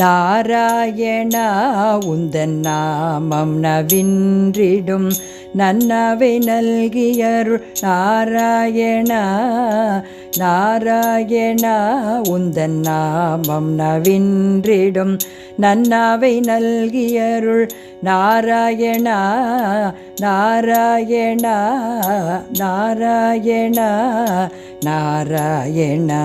நாராயணா உந்தன் நாமம் நவின்றிடும் நன்னவை நல்கியருள். நாராயணா நாராயணா உந்தன் நாமம் நவின்றிடும் நன்னாவை நல்கியருள். நாராயணா நாராயணா நாராயணா நாராயணா.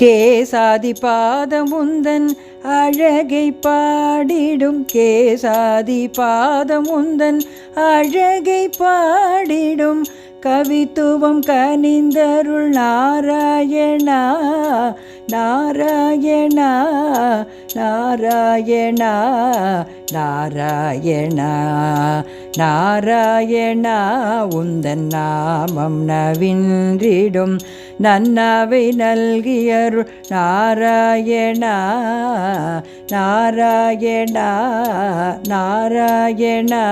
கேசாதி பாதமுந்தன் அழகை பாடிடும் கேசாதி பாதமுந்தன் அழகை பாடிடும் கவித்துவம் கனிந்தருள் நாராயணா நாராயணா நாராயணா நாராயணா. நாராயணா உந்தன் நாமம் நவின்றிடும். நன்னாவை நல்கியரு நாராயணா நாராயணா நாராயணா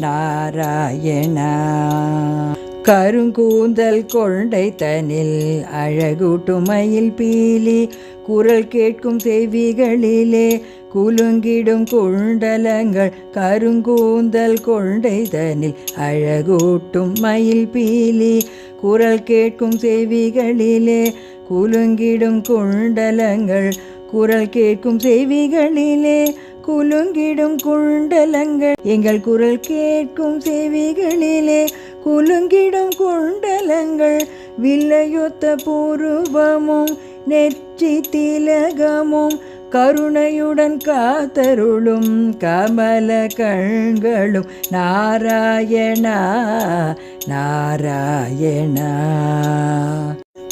நாராயணா. கருங்கூந்தல் கொண்டை தனில் அழகூட்டுமையில் பீலி குரல் கேட்கும் செவிகளிலே குலுங்கிடும் குண்டலங்கள் கருங்கூந்தல் கொண்டைதனில் அழகூட்டும் மயில் பீலி குரல் கேட்கும் செவிகளிலே குலுங்கிடும் குண்டலங்கள் குரல் கேட்கும் செவிகளிலே குலுங்கிடும் குண்டலங்கள் எங்கள் குரல் கேட்கும் செவிகளிலே குலுங்கிடும் குண்டலங்கள் வில்லையொத்த பூர்வமும் நெற்றி திலகமும் கருணையுடன் காத்தருளும் கமல கண்களும் நாராயணா நாராயணா.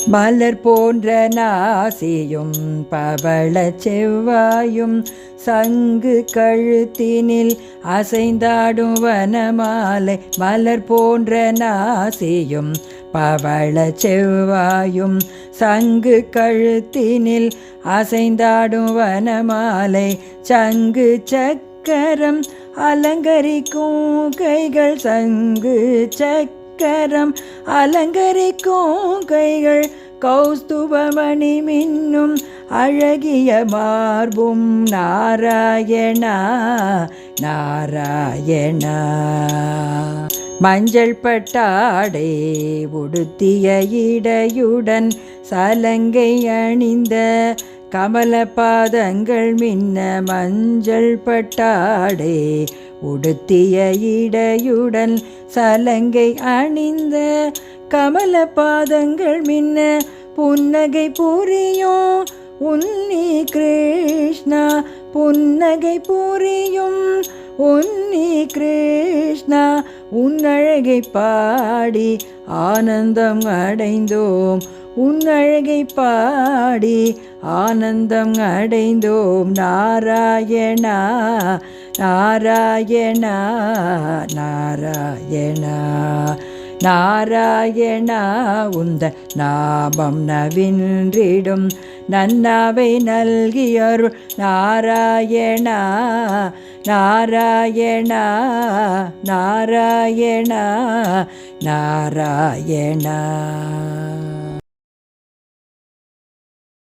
மலர் போன்ற நாசியும் பவள செவ்வாயும் சங்கு கழுத்தினில் அசைந்தாடும் வனமாலை மலர் போன்ற நாசியும் பவள செவ்வாயும் சங்கு கழுத்தினில் அசைந்தாடும் வனமாலை சங்கு சக்கரம் அலங்கரிக்கும் கைகள் சங்கு சக்கரம் அலங்கரிக்கும் கைகள் கௌஸ்துபமணி மின்னும் அழகிய மார்பும் நாராயணா நாராயணா. மஞ்சள் பட்டாடை உடுத்திய இடையுடன் சலங்கை அணிந்த கமல பாதங்கள் மின்ன மஞ்சள் பட்டாடே உடுத்திய இடையுடன் சலங்கை அணிந்த கமல பாதங்கள் மின்ன புன்னகை புரியும் உன்னி கிருஷ்ணா புன்னகை புரியும். உன்னி கிருஷ்ணா உன்னழகை பாடி ஆனந்தம் அடைந்தோம். உன்னழகை பாடி ஆனந்தம் அடைந்தோம். நாராயணா நாராயணா நாராயணா. நாராயணா உந்த நாமம் நவின்றிடும். நன்னாவை நல்கியருள் நாராயணா நாராயணா நாராயணா நாராயணா.